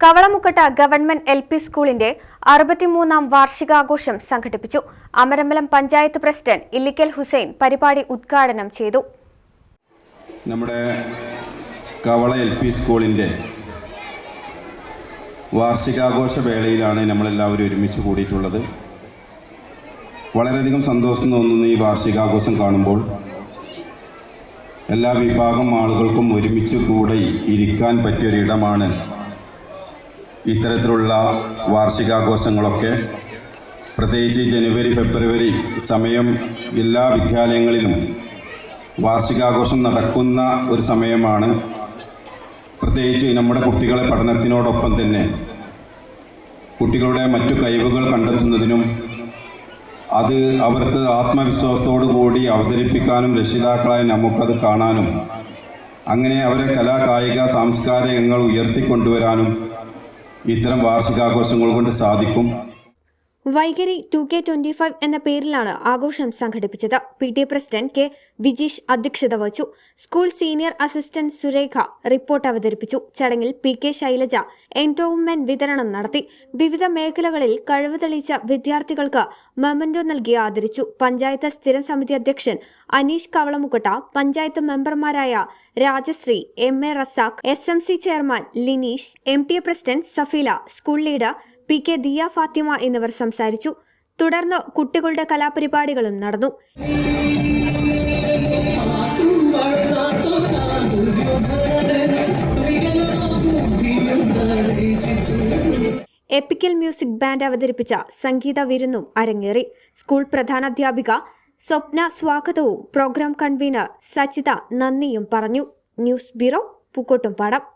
Kavalamukkatta government L P സ്കൂളിന്റെ അറുപത്തിമൂന്നാം വാർഷികാഘോഷം സംഘടിപ്പിച്ചു. അമരമ്പലം പഞ്ചായത്ത് പ്രസിഡന്റ് ഇല്ലിക്കൽ ഹുസൈൻ പരിപാടി ഉദ്ഘാടനം ചെയ്തു. നമ്മുടെ കവള എൽ പി സ്കൂളിന്റെ വാർഷികാഘോഷ വേളയിലാണ് നമ്മളെല്ലാവരും ഒരുമിച്ച് കൂടിയിട്ടുള്ളത്. വളരെയധികം സന്തോഷം തോന്നുന്ന ഈ വാർഷികാഘോഷം കാണുമ്പോൾ എല്ലാ വിഭാഗം ആളുകൾക്കും ഒരുമിച്ച് കൂടെ ഇരിക്കാൻ പറ്റിയൊരിടമാണ് ഇത്തരത്തിലുള്ള വാർഷികാഘോഷങ്ങളൊക്കെ പ്രത്യേകിച്ച് ജനുവരി ഫെബ്രുവരി സമയം എല്ലാ വിദ്യാലയങ്ങളിലും വാർഷികാഘോഷം നടക്കുന്ന ഒരു സമയമാണ്. പ്രത്യേകിച്ച് നമ്മുടെ കുട്ടികളെ പഠനത്തിനോടൊപ്പം തന്നെ കുട്ടികളുടെ മറ്റു കഴിവുകൾ കണ്ടെത്തുന്നതിനും അത് അവർക്ക് ആത്മവിശ്വാസത്തോടു കൂടി അവതരിപ്പിക്കാനും രക്ഷിതാക്കളായി നമുക്കത് കാണാനും അങ്ങനെ അവരെ കലാ കായിക സാംസ്കാരികങ്ങൾ ഉയർത്തിക്കൊണ്ടുവരാനും ഇത്തരം വാർഷികാഘോഷങ്ങൾ കൊണ്ട് സാധിക്കും. Vaikari two K twenty five എന്ന പേരിലാണ് ആഘോഷം സംഘടിപ്പിച്ചത്. P T A president K Vijeesh അധ്യക്ഷത വഹിച്ചു. School senior assistant Surekha report അവതരിപ്പിച്ചു. ചടങ്ങിൽ പി കെ ശൈലജ എൻഡോവ്മെന്റ് വിതരണം നടത്തി. വിവിധ മേഖലകളിൽ കഴിവ് തെളിയിച്ച വിദ്യാർത്ഥികൾക്ക് മെമന്റോ നൽകി ആദരിച്ചു. പഞ്ചായത്ത് സ്ഥിരം സമിതി അധ്യക്ഷൻ അനീഷ് കവളമുക്കട്ട പഞ്ചായത്ത് മെമ്പർമാരായ Rajasree M A Razak S M C chairman Lineesh M T A president Safeela school leader P K Diya Fathima എന്നിവർ സംസാരിച്ചു. തുടർന്ന് കുട്ടികളുടെ കലാപരിപാടികളും നടന്നു. എപ്പിക്കൽ മ്യൂസിക് ബാൻഡ് അവതരിപ്പിച്ച സംഗീത വിരുന്നും അരങ്ങേറി. സ്കൂൾ പ്രധാനാധ്യാപിക സ്വപ്ന സ്വാഗതവും പ്രോഗ്രാം കൺവീനർ സച്ചിത നന്ദിയും പറഞ്ഞു. News bureau Pookkottumpadam.